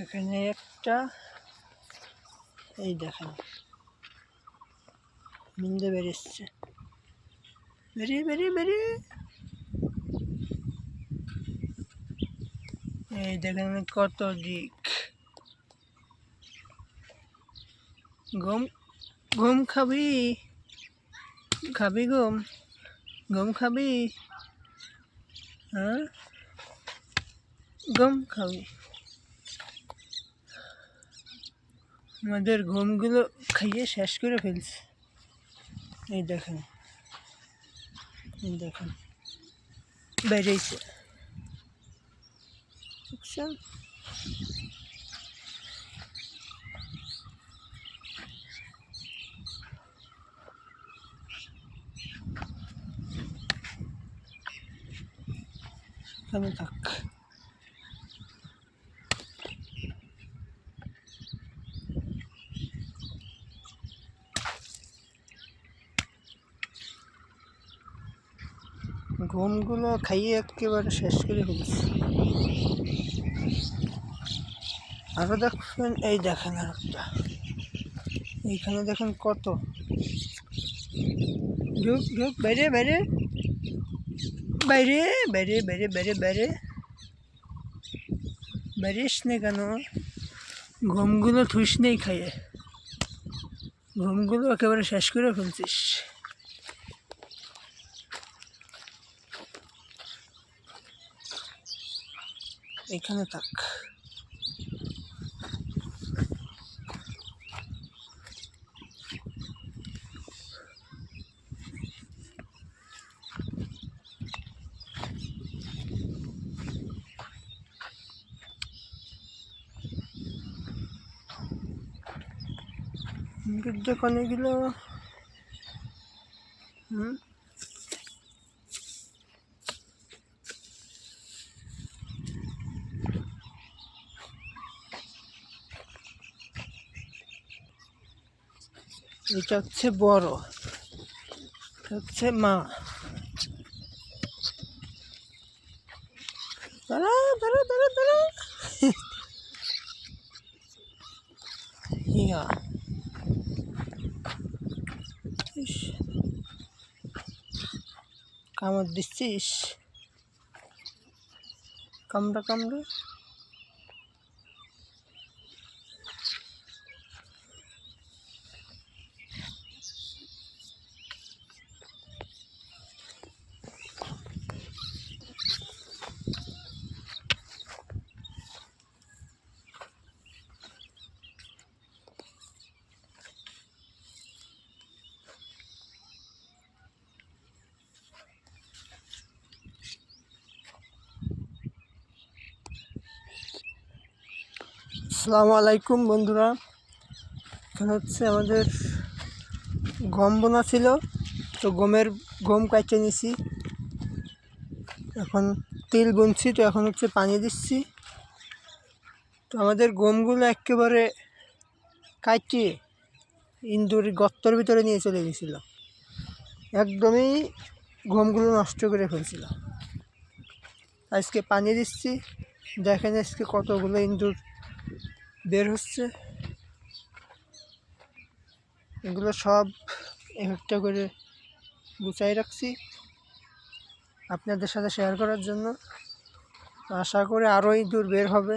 এখানে একটা, এই দেখেন। মিন্দে বেরিয়েছে। বেরিয়ে বেরিয়ে বেরিয়ে। এই দেখেন কত দিক। গম গম খাবি? খাবি গম গম খাবি? হ্যাঁ? গম খাবি। আমাদের গমগুলো খাইয়ে শেষ করে ফেলছে এই দেখেন এই দেখেন বেরিয়েছে দেখছেন এখানে থাক গমগুলো খাইয়ে একেবারে শেষ করে ফেলছি। আরও দেখবেন এই দেখেন আর একটা এইখানে দেখেন কত। ঢুক ঢুক, বাইরে বাইরে। বাইরে বাইরে বাইরে বাইরে বাইরে। বেরিস নে কেন? গমগুলো থুস নেই খাইয়ে। গমগুলো একেবারে শেষ করে ফেলছিস। এখানে থাক। যুদ্ধ কনে হুম? এটা হচ্ছে বড়। হচ্ছে মা। দাঁড়া দাঁড়া দাঁড়া দাঁড়া। ইয়া। কামড় দিচ্ছিস? কামড়া কামড়া। আসসালামু আলাইকুম বন্ধুরা। এখানে হচ্ছে আমাদের গম বোনা ছিল। তো গমের গম কাটে নিছি। এখন তেল বুনছি, তো এখন হচ্ছে পানি দিচ্ছি। তো আমাদের গমগুলো একেবারে কাটিয়ে ইন্দুর গর্তর ভিতরে নিয়ে চলে গেছিল। একদমই গমগুলো নষ্ট করে ফেলছিল। আজকে পানি দিচ্ছি। দেখেন আজকে কতগুলো ইন্দুর বের হচ্ছে। এগুলো সব এক একটা করে গুছাই রাখছি আপনাদের সাথে শেয়ার করার জন্য। আশা করে আরও দূর বের হবে।